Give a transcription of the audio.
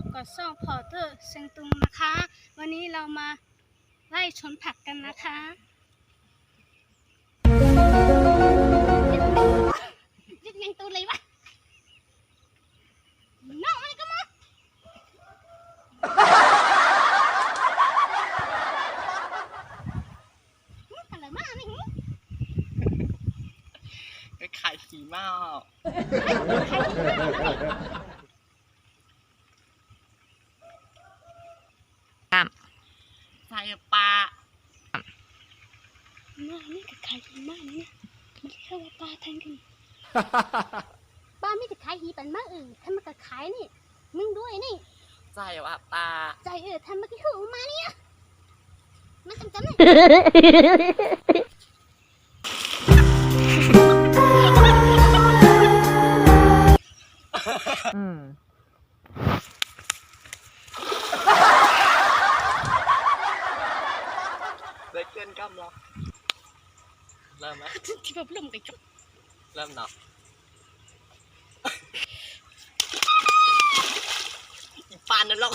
บกับซ่องพอเตอร์เซงตุงนะคะ วันนี้เรามาไล่ชนผักกันนะคะยึดยังตัวเลยวะน้องมันก็มาหึอะไรมานี่หึไปขายขี่เมา ครับ ใส่ปลาน้านี่กับขายหีมากเนี่ยมันเรียกว่าปลาแทนกันปลาไม่จะขายหีปันมากเออถ้ามันก็ขายนี่ มึงด้วยนี่ ใส่ว่าปลาใจเออทำเมื่อกี้หูมาเนี่ยมาจำจำเลยอื มเลยเกินกำหรอเริ่มไหมที่แบบลมไปจุกเริ่มเนาะอีปานนั่นหรอก